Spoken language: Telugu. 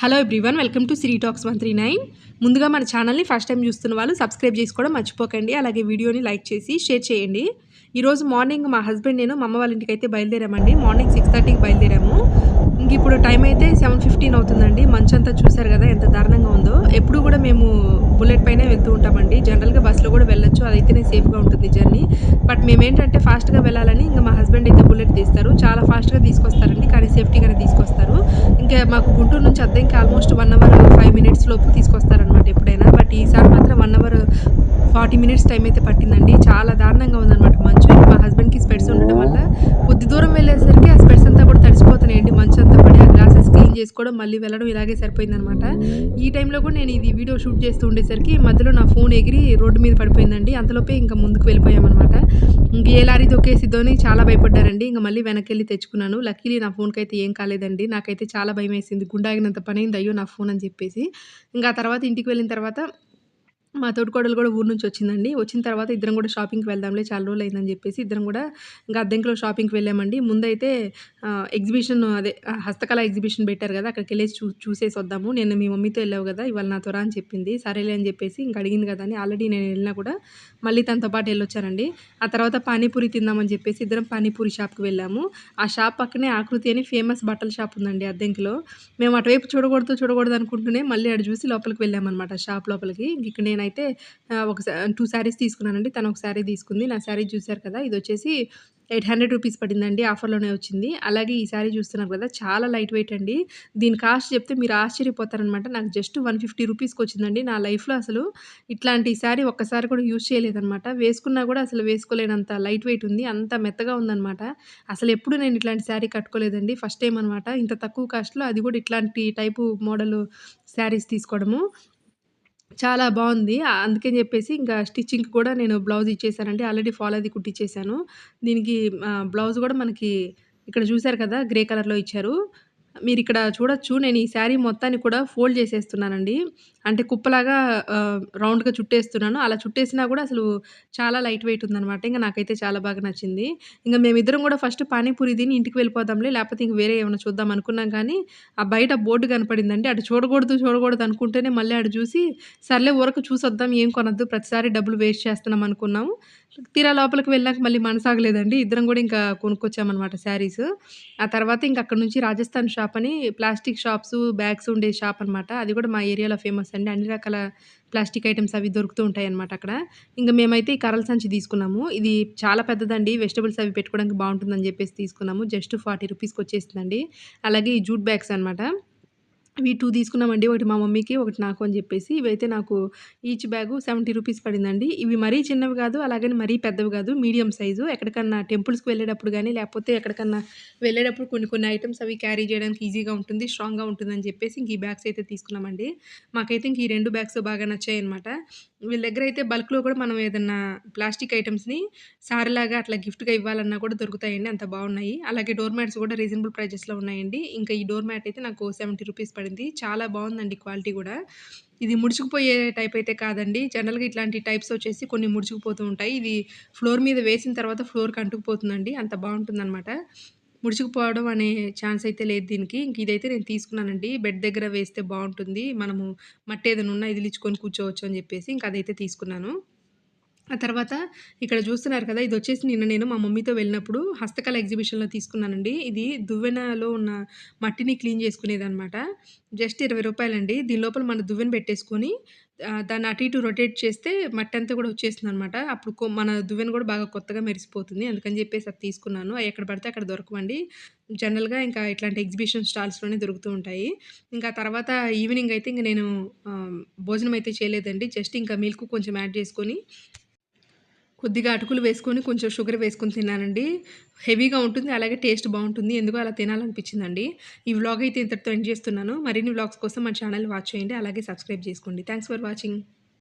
Hello everyone welcome to Siri talks one three nine ముందుగా మన ఛానల్ని ఫస్ట్ టైం చూస్తున్న వాళ్ళు సబ్స్క్రైబ్ చేసుకోవడం మర్చిపోకండి. అలాగే వీడియోని లైక్ చేసి షేర్ చేయండి. ఈరోజు మార్నింగ్ మా హస్బెండ్ నేను మా అమ్మ వాళ్ళ ఇంటికి అయితే బయలుదేరామండి. మార్నింగ్ సిక్స్ థర్టీకి బయలుదేరాము. ఇంక ఇప్పుడు టైం అయితే సెవెన్ ఫిఫ్టీన్ అవుతుందండి. మంచంతా చూశారు కదా ఎంత దారుణంగా ఉందో. ఎప్పుడు కూడా మేము బుల్లెట్ పైనే వెళ్తూ ఉంటామండి. జనరల్గా బస్సులో కూడా వెళ్ళొచ్చు. అదైతేనే సేఫ్గా ఉంటుంది జర్నీ బట్ మేమేంటంటే ఫాస్ట్గా వెళ్ళాలని ఇంకా మా హస్బెండ్ అయితే తీస్తారు. చాలా ఫాస్ట్గా తీసుకొస్తారండి. కానీ సేఫ్టీగానే తీసుకొస్తారు. ఇంకా మాకు గుంటూరు నుంచి Addanki almost one hour five minutes లోపు తీసుకొస్తారనమాట ఎప్పుడైనా. బట్ ఈసారి మాత్రం one hour forty minutes time అయితే పట్టిందండి. చాలా దారుణంగా ఉందన్నమాట. మంచు మా హస్బెండ్కి స్పెట్స్ ఉండడం వల్ల కొద్ది దూరం వెళ్ళేసరికి ఆ స్పెట్స్ అంతా కూడా తడిసిపోతుంది మంచు అంతా పడి ఆ గ్లాసెస్ క్లీన్ చేసుకోవడం మళ్ళీ వెళ్ళడం ఇలాగే సరిపోయిందనమాట. ఈ టైంలో కూడా నేను ఇది వీడియో షూట్ చేస్తూ ఉండేసరికి మధ్యలో నా ఫోన్ ఎగిరి రోడ్డు మీద పడిపోయిందండి. అంతలోపే ఇంకా ముందుకు వెళ్ళిపోయామన్నమాట ఇంక ఏ లారీ దొక్కేసిద్దని చాలా భయపడ్డారండి. ఇంకా మళ్ళీ వెనక్కి వెళ్ళి తెచ్చుకున్నాను. లక్కీలీ నా ఫోన్కి అయితే ఏం కాలేదండి. నాకైతే చాలా భయం వేసింది గుండాగినంత పని అయింది అయ్యో నా ఫోన్ అని చెప్పేసి. ఇంకా తర్వాత ఇంటికి వెళ్ళిన తర్వాత మా తోటికోడలు కూడా ఊరు నుంచి వచ్చిందండి. వచ్చిన తర్వాత ఇద్దరం కూడా షాపింగ్కి వెళ్దాంలే చాలా రోజులు అయిందని చెప్పేసి ఇద్దరం కూడా ఇంకా అద్దెంకులో షాపింగ్కి వెళ్ళామండి. ముందైతే ఎగ్జిబిషన్ అదే హస్తకళ ఎగ్జిబిషన్ పెట్టారు కదా అక్కడికి వెళ్ళేసి చూ చూసేసి వద్దాము. నేను మీ మమ్మీతో వెళ్ళావు కదా ఇవాళ నాతో రా అని చెప్పింది. సరేలే అని చెప్పేసి ఇంక అడిగింది కదా అని ఆల్రెడీ నేను వెళ్ళినా కూడా మళ్ళీ తనతో పాటు వెళ్ళొచ్చానండి. ఆ తర్వాత పానీపూరి తిందామని చెప్పేసి ఇద్దరం పానీపూరి షాప్కి వెళ్ళాము. ఆ షాప్ పక్కనే ఆకృతి అని ఫేమస్ బట్టల షాప్ ఉందండి అద్దెంకిలో. మేము అటువైపు చూడకూడదు చూడకూడదు అనుకుంటూనే మళ్ళీ అటు చూసి లోపలికి వెళ్ళామన్నమాట షాప్ లోపలికి. ఇంక నేను నేనైతే ఒక టూ శారీస్ తీసుకున్నానండి. తను ఒక శారీ తీసుకుంది. నా శారీ చూశారు కదా ఇది వచ్చేసి ఎయిట్ హండ్రెడ్ రూపీస్ పడిందండి. ఆఫర్లోనే వచ్చింది. అలాగే ఈ శారీ చూస్తున్నారు కదా చాలా లైట్ వెయిట్ అండి. దీని కాస్ట్ చెప్తే మీరు ఆశ్చర్యపోతారనమాట నాకు జస్ట్ వన్ ఫిఫ్టీ రూపీస్కి వచ్చిందండి. నా లైఫ్లో అసలు ఇట్లాంటి శారీ ఒక్కసారి కూడా యూజ్ చేయలేదన్నమాట. వేసుకున్నా కూడా అసలు వేసుకోలేనంత లైట్ వెయిట్ ఉంది. అంత మెత్తగా ఉందన్నమాట. అసలు ఎప్పుడు నేను ఇట్లాంటి శారీ కట్టుకోలేదండి. ఫస్ట్ టైం అనమాట ఇంత తక్కువ కాస్ట్లో అది కూడా ఇట్లాంటి టైపు మోడల్ శారీస్ తీసుకోవడము. చాలా బాగుంది. అందుకని చెప్పేసి ఇంకా స్టిచ్చింగ్ కూడా నేను బ్లౌజ్ ఇచ్చేసానండి. ఆల్రెడీ ఫాల్ అది కుట్టించేసాను దీనికి బ్లౌజ్ కూడా మనకి ఇక్కడ చూశారు కదా గ్రే కలర్లో ఇచ్చారు. మీరు ఇక్కడ చూడొచ్చు. నేను ఈ శారీ మొత్తాన్ని కూడా ఫోల్డ్ చేసేస్తున్నానండి. అంటే కుప్పలాగా రౌండ్గా చుట్టేస్తున్నాను. అలా చుట్టేసినా కూడా అసలు చాలా లైట్ వెయిట్ ఉందనమాట ఇంకా నాకైతే చాలా బాగా నచ్చింది. ఇంకా మేమిద్దరం కూడా ఫస్ట్ పానీపూరి తిని ఇంటికి వెళ్ళిపోదాంలే లేకపోతే ఇంక వేరే ఏమైనా చూద్దాం అనుకున్నాం కానీ ఆ బయట బోర్డు కనపడిందండి. అటు చూడకూడదు చూడకూడదు అనుకుంటేనే మళ్ళీ అటు చూసి సర్లే ఊరకు చూసొద్దాం ఏం కొనొద్దు ప్రతిసారి డబ్బులు వేస్ట్ చేస్తున్నాం అనుకున్నాము. తీరా లోపలికి వెళ్ళాక మళ్ళీ మనసాగలేదండి. ఇద్దరం కూడా ఇంకా కొనుక్కొచ్చామన్నమాట శారీస్. ఆ తర్వాత ఇంక అక్కడ నుంచి రాజస్థాన్ షాప్ అని ప్లాస్టిక్ షాప్స్ బ్యాగ్స్ ఉండే షాప్ అనమాట అది కూడా మా ఏరియాలో ఫేమస్ అండి. అన్ని రకాల ప్లాస్టిక్ ఐటమ్స్ అవి దొరుకుతూ ఉంటాయి అనమాట అక్కడ. ఇంకా మేమైతే ఈ కర్రల సంచి తీసుకున్నాము. ఇది చాలా పెద్దదండి. వెజిటబుల్స్ అవి పెట్టుకోవడానికి బాగుంటుందని చెప్పేసి తీసుకున్నాము. జస్ట్ ఫార్టీ రూపీస్కి వచ్చేసిందండి. అలాగే ఈ జూట్ బ్యాగ్స్ అనమాట ఇవి టూ తీసుకున్నామండి ఒకటి మా మమ్మీకి ఒకటి నాకు అని చెప్పేసి. ఇవైతే నాకు ఈచ్ బ్యాగు సెవెంటీ రూపీస్ పడిందండి. ఇవి మరీ చిన్నవి కాదు అలాగని మరీ పెద్దవి కాదు మీడియం సైజు ఎక్కడికన్నా టెంపుల్స్కి వెళ్ళేటప్పుడు కానీ లేకపోతే ఎక్కడికన్నా వెళ్ళేటప్పుడు కొన్ని కొన్ని ఐటమ్స్ అవి క్యారీ చేయడానికి ఈజీగా ఉంటుంది స్ట్రాంగ్గా ఉంటుందని చెప్పేసి ఇంక ఈ బ్యాగ్స్ అయితే తీసుకున్నామండి. మాకైతే ఇంక ఈ రెండు బ్యాగ్స్ బాగా నచ్చాయి అనమాట వీళ్ళ దగ్గర అయితే బల్క్లో కూడా మనం ఏదన్నా ప్లాస్టిక్ ఐటమ్స్ని సారీలాగా అట్లా గిఫ్ట్గా ఇవ్వాలన్నా కూడా దొరుకుతాయండి అంత బాగున్నాయి. అలాగే డోర్ మ్యాట్స్ కూడా రీజనబుల్ ప్రైజెస్లో ఉన్నాయండి. ఇంకా ఈ డోర్ మ్యాట్ అయితే నాకు సెవెంటీ రూపీస్ పడింది. చాలా బాగుందండి క్వాలిటీ కూడా. ఇది ముడుచుకుపోయే టైప్ అయితే కాదండి. జనరల్గా ఇట్లాంటి టైప్స్ వచ్చేసి కొన్ని ముడుచుకుపోతూ ఉంటాయి. ఇది ఫ్లోర్ మీద వేసిన తర్వాత ఫ్లోర్కి అంటుకుపోతుందండి అంత బాగుంటుందన్నమాట. ముడుచుకుపోవడం అనే ఛాన్స్ అయితే లేదు దీనికి. ఇంక ఇదైతే నేను తీసుకున్నానండి. బెడ్ దగ్గర వేస్తే బాగుంటుంది. మనము మట్టి ఏదైనా ఉన్నా ఇదిలించుకొని కూర్చోవచ్చు అని చెప్పేసి ఇంక అదైతే తీసుకున్నాను. ఆ తర్వాత ఇక్కడ చూస్తున్నారు కదా ఇది వచ్చేసి నిన్న నేను మా మమ్మీతో వెళ్ళినప్పుడు హస్తకళ ఎగ్జిబిషన్లో తీసుకున్నానండి. ఇది దువ్వెనలో ఉన్న మట్టిని క్లీన్ చేసుకునేది అనమాట జస్ట్ ఇరవై రూపాయలండి. దీని లోపల మన దువ్వెన పెట్టేసుకొని దాన్ని అటు ఇటు రొటేట్ చేస్తే మట్టి అంతా కూడా వచ్చేస్తుంది అనమాట అప్పుడు కొ- మన దువ్వెన కూడా బాగా కొత్తగా మెరిసిపోతుంది. అందుకని చెప్పేసి అది తీసుకున్నాను. అవి ఎక్కడ పడితే అక్కడ దొరకవండి. జనరల్గా ఇంకా ఇట్లాంటి ఎగ్జిబిషన్ స్టాల్స్లోనే దొరుకుతూ ఉంటాయి. ఇంకా తర్వాత ఈవినింగ్ అయితే ఇంకా నేను భోజనం అయితే చేయలేదండి. జస్ట్ ఇంకా మిల్క్ కొంచెం యాడ్ చేసుకొని కొద్దిగా అటుకులు వేసుకొని కొంచెం షుగర్ వేసుకొని తిన్నానండి. హెవీగా ఉంటుంది అలాగే టేస్ట్ బాగుంటుంది. ఎందుకో అలా తినాలనిపించిందండి. ఈ వ్లాగ్ అయితే ఇంతటితో ఎండ్ చేస్తున్నాను. మరిన్ని వ్లాగ్స్ కోసం మా ఛానల్ వాచ్ చేయండి అలాగే సబ్స్క్రైబ్ చేసుకోండి. Thanks for watching.